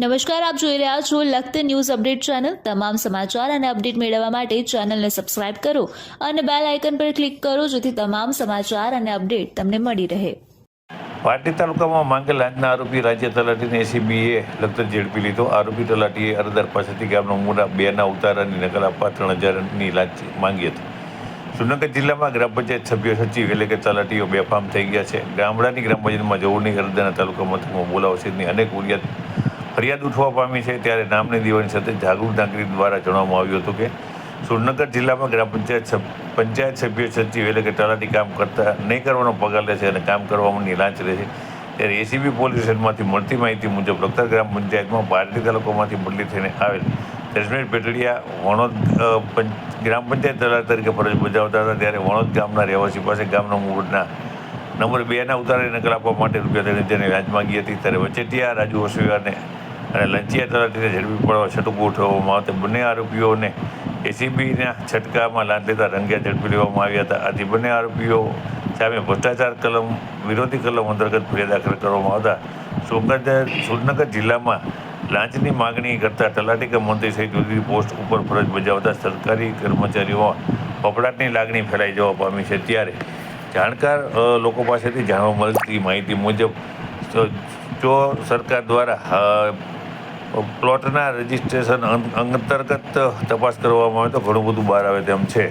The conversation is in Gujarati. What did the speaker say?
નમસ્કાર, આપ જોઈ રહ્યા છો લખત ન્યૂઝ અપડેટ ચેનલ. તમામ સમાચાર અને અપડેટ મેળવવા માટે ચેનલને સબસ્ક્રાઇબ કરો અને બેલ આઇકન પર ક્લિક કરો જેથી તમામ સમાચાર અને અપડેટ તમને મળી રહે. પાટડી તાલુકામાં માંગેલ લાંચના આરોપી રાજ્ય તલાટીને એસીબીએ લખતર ઝડપી લીધો. આરોપી તલાટીએ અરજદાર પાસેથી ગામનો મોટા બેના ઉતારાની નકલ આપવા ત્રણ હજારની લાંચ માંગી હતી. સુનગર જિલ્લામાં ગ્રામ પંચાયત સભ્ય સચિવ એટલે કે તલાટીઓ બેફામ થઈ ગયા છે. ગામડાની ગ્રામ પંચાયતમાં જવળની અરજદારના તાલુકા મથકમાં બોલાવો અનેક ફરિયાદ ફરિયાદ ઉઠવા પામી છે ત્યારે નામની દીવાની સાથે જાગૃત નાગરિક દ્વારા જણાવવામાં આવ્યું હતું કે સુરનગર જિલ્લામાં ગ્રામ પંચાયત પંચાયત સભ્ય સચિવ એટલે કે તલાટી કામ કરતા નહીં કરવાનો પગાર લે છે અને કામ કરવામાં નિરાંચ રહે છે, ત્યારે એસીબી પોલીસ સ્ટેશનમાંથી મળતી માહિતી મુજબ લખતર ગ્રામ પંચાયતમાં બારડી તાલુકામાંથી બદલી થઈને આવેલ દસમેર પેટડિયા વણોદ ગ્રામ પંચાયત તલાટી તરીકે ફરજ બજાવતા હતા ત્યારે વણોદ ગામના રહેવાસી પાસે ગામના મૂળના નંબર બેના ઉતારે નકલ આપવા માટે રૂપિયા તેને વ્યાજ માંગી હતી, ત્યારે વચેટિયા રાજુ વસુયાને અને લંચિયા તલાટીને ઝડપી પડવા છટકું ઉઠાવવામાં આવતા. બંને આરોપીઓને એસીબીના છટકામાં લાંચ લેતા રંગ્યા ઝડપી લેવામાં આવ્યા હતા. આથી બંને આરોપીઓ સામે ભ્રષ્ટાચાર કલમ, વિરોધી કલમ અંતર્ગત ફરિયાદ દાખલ કરવામાં આવતા. સુરનગર સુરનગર જિલ્લામાં લાંચની માગણી કરતા તલાટી કે મંત્રી સહિત વિવિધ પોસ્ટ ઉપર ફરજ બજાવતા સરકારી કર્મચારીઓ ફફડાટની લાગણી ફેલાઈ જવા પામી છે. ત્યારે જાણકાર લોકો પાસેથી જાણવા મળતી માહિતી મુજબ જો- સરકાર દ્વારા પ્લોટના રજિસ્ટ્રેશન અંતર્ગત તપાસ કરવામાં આવે તો ઘણું બધું બહાર આવે તેમ છે.